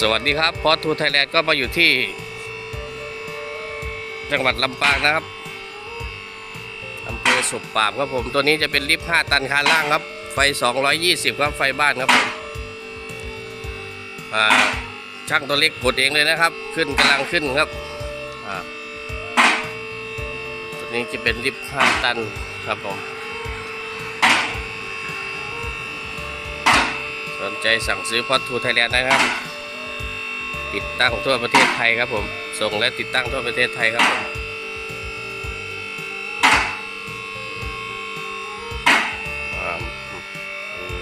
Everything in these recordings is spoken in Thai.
สวัสดีครับพอทูไทยแลนด์ก็มาอยู่ที่ จังหวัดลำปางนะครับอำเภอสุบปราบครับผมตัวนี้จะเป็นลิฟต์5ตันคาล่างครับ ไฟ 220 ครับไฟบ้านครับผมช่างตัวเล็กกดเองเลยนะครับ ขึ้นกำลังขึ้นครับตัวนี้จะเป็นลิฟต์5ตันครับผมสนใจสั่งซื้อพอทูไทยแลนด์นะครับ ติดตั้งทั่วประเทศไทยครับผม ส่งและติดตั้งทั่วประเทศไทยครับผม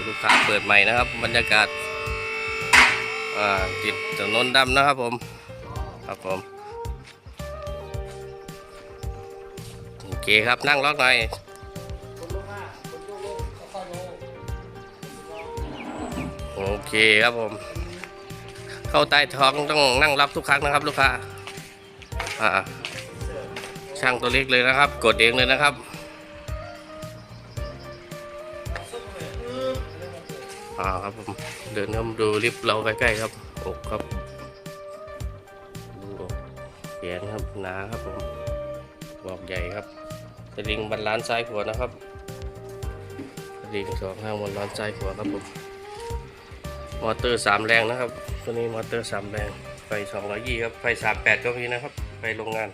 ลูกค้าเปิดใหม่นะครับ บรรยากาศติดถนนดำนะครับผม ครับผม โอเคครับนั่งล็อกหน่อยโอเคครับผม เข้าใต้ท้องต้องนั่งรับทุกครั้งนะครับ ลูกค้าอ่าช่างตัวเล็กเลยนะครับ กดเองเลยนะครับอ่าครับผมเดินเข้ามาดูลิฟต์เราใกล้ๆครับอกครับดูอกแขนครับหนาครับผมบอกใหญ่ครับสลิงบรรลานซ์ซ้ายขวานะครับสลิงสองข้างบนล้านซ้ายขวาครับผม มอเตอร์สามแรงนะครับตัวนี้มอเตอร์สามแรงไฟสองร้อยยี่ครับไฟสามแปดก็มีนะครับไฟโรงงาน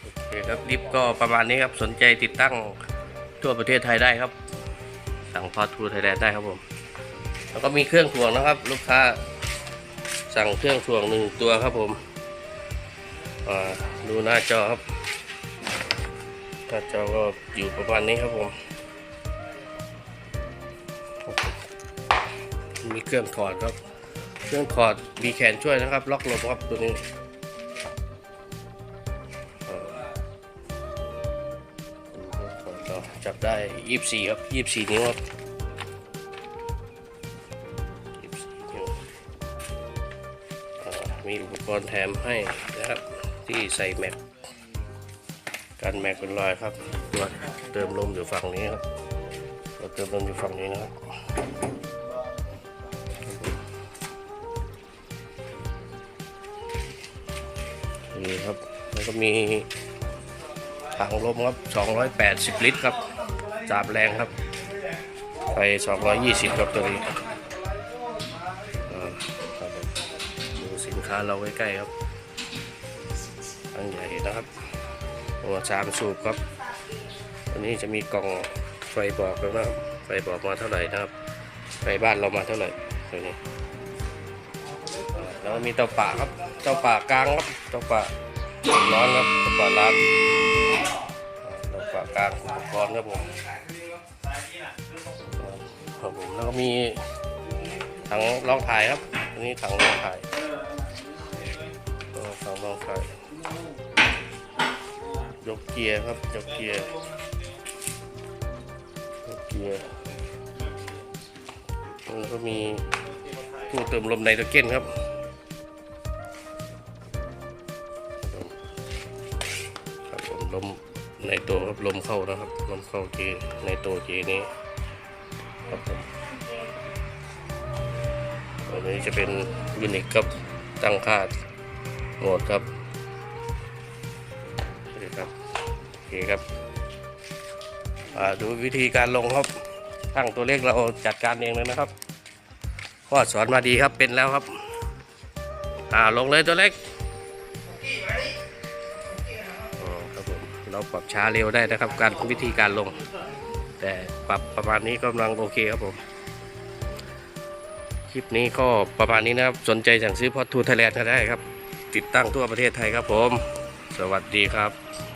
โอเคครับลิฟต์ก็ประมาณนี้ครับสนใจติดตั้งทั่วประเทศไทยได้ครับ สั่งพอทูไทยแลนด์ได้ครับผม แล้วก็มีเครื่องถ่วงนะครับ ลูกค้าสั่งเครื่องถ่วงหนึ่งตัวครับผมดูหน้าจอครับหน้าจอก็อยู่ประมาณนี้ครับผม มีเครื่องถอดครับ เครื่องถอดมีแขนช่วยนะครับ ล็อกลมครับตัวนี้จับได้24ครับ24นิ้วครับ24นิ้วมีอุปกรณ์แถมให้นะครับ ที่ใส่แม็กกันแม็กเป็นรอยครับตัวเติมลมอยู่ฝั่งนี้ครับตัวเติมลมอยู่ฝั่งนี้นะครับ นี่ครับ แล้วก็มีถังลมครับ 280 ลิตรครับจาบแรงครับไฟ220 ครับตัวนี้อ่าครับผมดูสินค้าเราใกล้ๆครับอันใหญ่นะครับตัวสามสูบครับอันนี้จะมีกล่องไฟบอกแล้วนะครับไฟบอกมาเท่าไหร่นะครับไฟบ้านเรามาเท่าไหร่ตัวนี้ แล้วมีเตาป่าครับเตาป่ากลางครับเตาป่าร้อนครับเตาป่าร้านเตาป่ากลางอุปกรณ์ครับผมครับผมแล้วก็มีถังรองถ่ายครับอันนี้ถังรองถ่ายเออถังรองถ่ายยกเกียร์ครับยกเกียร์ยกเกียร์แล้วก็มีตู้เติมลมไนโตรเจนครับ ลมในตัวครับลมเข้านะครับ ลมเข้าเจในตัวเจนี้ครับผมตัวนี้จะเป็นยูนิคครับตั้งค่าโหมดครับนี่ครับโอเคครับดูวิธีการลงครับตั้งตัวเลขเราจัดการเองเลยนะครับพ่อสอนมาดีครับเป็นแล้วครับอ่าลงเลยตัวเล็ก เราปรับช้าเร็วได้นะครับ การวิธีการลง แต่ปรับประมาณนี้กำลังโอเคครับผม คลิปนี้ก็ประมาณนี้นะครับ สนใจสั่งซื้อพอทูไทยแลนด์ก็ได้ครับ ติดตั้งทั่วประเทศไทยครับผม สวัสดีครับ